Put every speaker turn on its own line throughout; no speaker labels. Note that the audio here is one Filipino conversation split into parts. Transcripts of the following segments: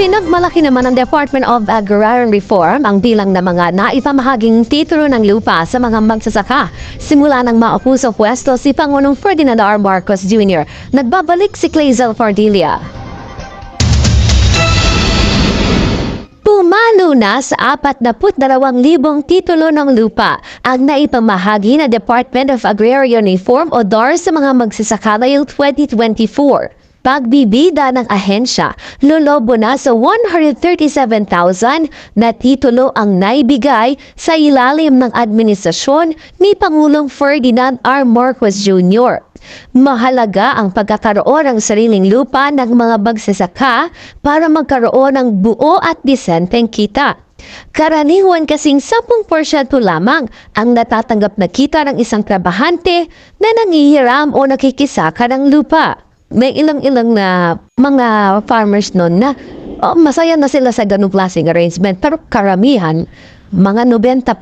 Ipinagmalaki naman ng Department of Agrarian Reform ang bilang ng mga naipamahaging titulo ng lupa sa mga magsasaka. Simula nang maupo sa pwesto si Pangulong Ferdinand R. Marcos Jr., nagbabalik si Clazel Fardilia. Pumalo na sa 42,000 titulo ng lupa ang naipamahagi na Department of Agrarian Reform o DAR sa mga magsasaka ngayong 2024. Pagbibida ng ahensya, lolobo na sa 137,000 na titulo ang naibigay sa ilalim ng administrasyon ni Pangulong Ferdinand R. Marcos Jr. Mahalaga ang pagkakaroon ng sariling lupa ng mga magsasaka para magkaroon ng buo at disenteng kita. Karaniwan kasing 10% lamang ang natatanggap na kita ng isang trabahante na nangihiram o nakikisaka ng lupa. May ilang-ilang na mga farmers noon na oh, masaya na sila sa ganung klaseng arrangement pero karamihan, mga 90%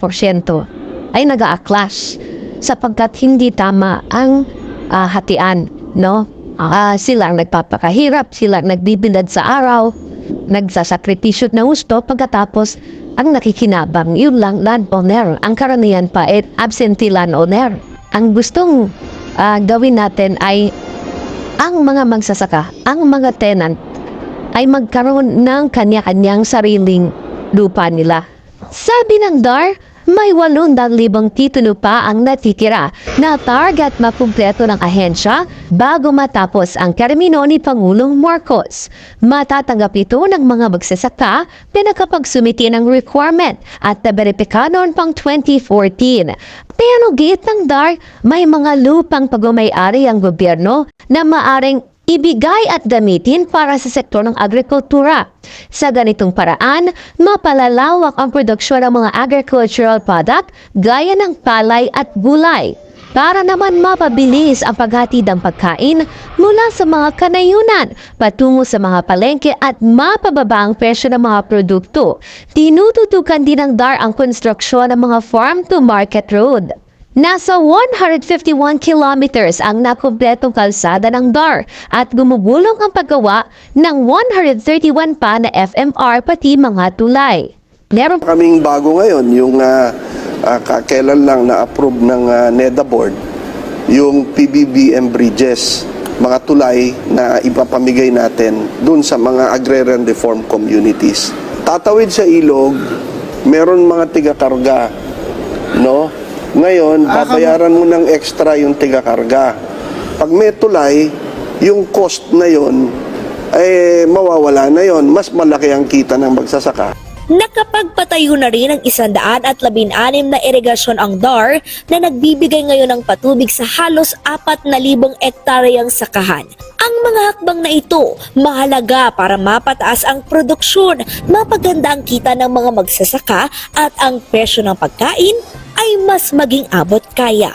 ay nag-a-clash sapagkat hindi tama ang ah, hatian, no? Ah, sila ang nagpapakahirap, sila ang nagbibilad sa araw, nagsasakripisyo na gusto pagkatapos ang nakikinabang, yun lang landowner. Ang karamihan pa ay absentee landowner. Ang gustong ah, gawin natin ay ang mga magsasaka, ang mga tenant ay magkaroon ng kanya-kanyang sariling lupa nila. Sabi ng DAR, may 800,000 titulo pa ang natitira na target makumpleto ng ahensya bago matapos ang termino ni Pangulong Marcos. Matatanggap ito ng mga magsasaka na nakapagsumiti ng requirement at naberipika noon pang 2014. Pero git ng DAR, may mga lupang pagmamayari ang gobyerno na maaring ibigay at gamitin para sa sektor ng agrikultura. Sa ganitong paraan, mapalalawak ang produksyon ng mga agricultural product gaya ng palay at gulay. Para naman mapabilis ang paghatid ng pagkain mula sa mga kanayunan patungo sa mga palengke at mapababa ang presyo ng mga produkto. Tinututukan din ng DAR ang konstruksyon ng mga farm-to-market road. Nasa 151 kilometers ang nakumpletong kalsada ng DAR at gumugulong ang paggawa ng 131 pa na FMR pati mga tulay. Meron
kaming bago ngayon, yung ah, ka- kailan lang na-approve ng ah, NEDA board, yung PBBM bridges, mga tulay na ipapamigay natin dun sa mga agrarian reform communities. Tatawid sa ilog, meron mga tiga-karga, no? Ngayon, babayaran mo ng extra yung tiga-karga. Pag may tulay, yung cost na yon eh mawawala na yon mas malaki ang kita ng magsasaka
Nakapagpatayo na rin ng isandaan at labing-anim na irigasyon ang DAR na nagbibigay ngayon ng patubig sa halos apat na libong ektaryang sakahan. Ang mga hakbang na ito mahalaga para mapataas ang produksyon, mapaganda ang kita ng mga magsasaka at ang presyo ng pagkain ay mas maging abot kaya.